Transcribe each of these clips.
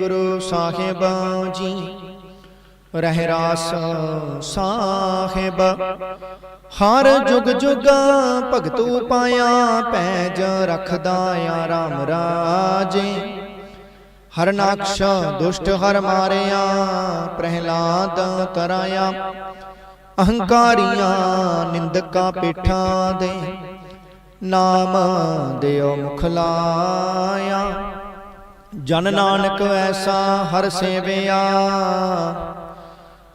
ਗੁਰੂ ਸਾਹਿਬ ਜੀ। ਰਹਿ ਰਾਸ ਸਾਹਿਬ। ਹਰ ਜੁਗ ਜੁਗ ਭਗਤੂ ਪਾਇਆ, ਪੈਜ ਰਖਦਾ ਆ ਰਾਮ ਰਾਜੇ। ਹਰਨਾਕਸ਼ ਦੁਸ਼ਟ ਹਰ ਮਾਰਿਆ, ਪ੍ਰਹਿਲਾਦ ਤਰਾਇਆ ਅਹੰਕਾਰੀਆਂ ਨਿੰਦਕਾਂ ਪੇਠਾਂ ਦੇ ਨਾਮ ਦਿਓ ਮੁਖ ਲਾਇਆ ਜਨ ਨਾਨਕ ਐਸਾ ਹਰ ਸੇਵਿਆ।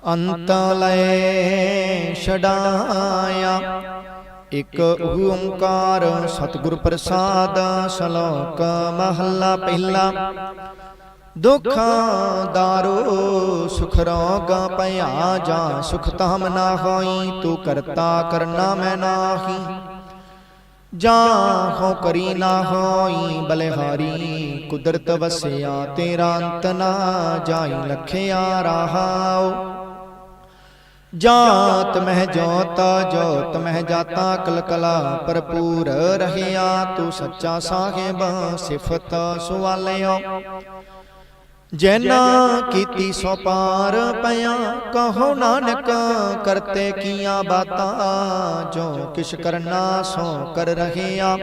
ਅੰਤ ਲਏ ਛਡਾਇਆ। ਇਕ ਓੰਕਾਰ ਸਤਿਗੁਰ ਪ੍ਰਸਾਦ ਸ਼ਲੋਕ ਮਹੱਲਾ ਪਹਿਲਾ। ਦੁਖਾਂ ਦਾਰੋ ਸੁਖ ਰੋਗ ਭਇਆ ਜਾ ਸੁਖ ਤਾਮ ਨਾ ਹੋਈ ਤੂੰ ਕਰਤਾ ਕਰਨਾ ਮੈਂ ਨਾਹੀ। ਜਾ ਹੋ ਕਰੀ ਨਾ ਹੋਈ ਬਲਿਹਾਰੀ। ਕੁਦਰਤ ਵਸਿਆ ਤੇਰਾ ਅੰਤ ਨਾ ਜਾਈ ਲਖਿਆ ਰਹਾਉ ਜਾਤ ਮਹਿ ਜੋਤ ਜੋਤ ਮਹਿ ਜਾਤਾ ਕਲਕਲਾ ਭਰਪੂਰ ਰਹਿਆ ਤੂੰ ਸੱਚਾ ਸਾਹਿਬ ਸਿਫਤ ਸੁਵਾਲਿਓ ਜੈਨਾ ਕੀਤੀ ਸੋ ਪਾਰ ਪਿਆ ਕਹੋ ਨਾਨਕ ਕਰਤੇ ਕੀਆਂ ਬਾਤਾਂ ਜੋ ਕਿਛ ਕਰਨਾ ਸੋ ਕਰ ਰਹਿਆ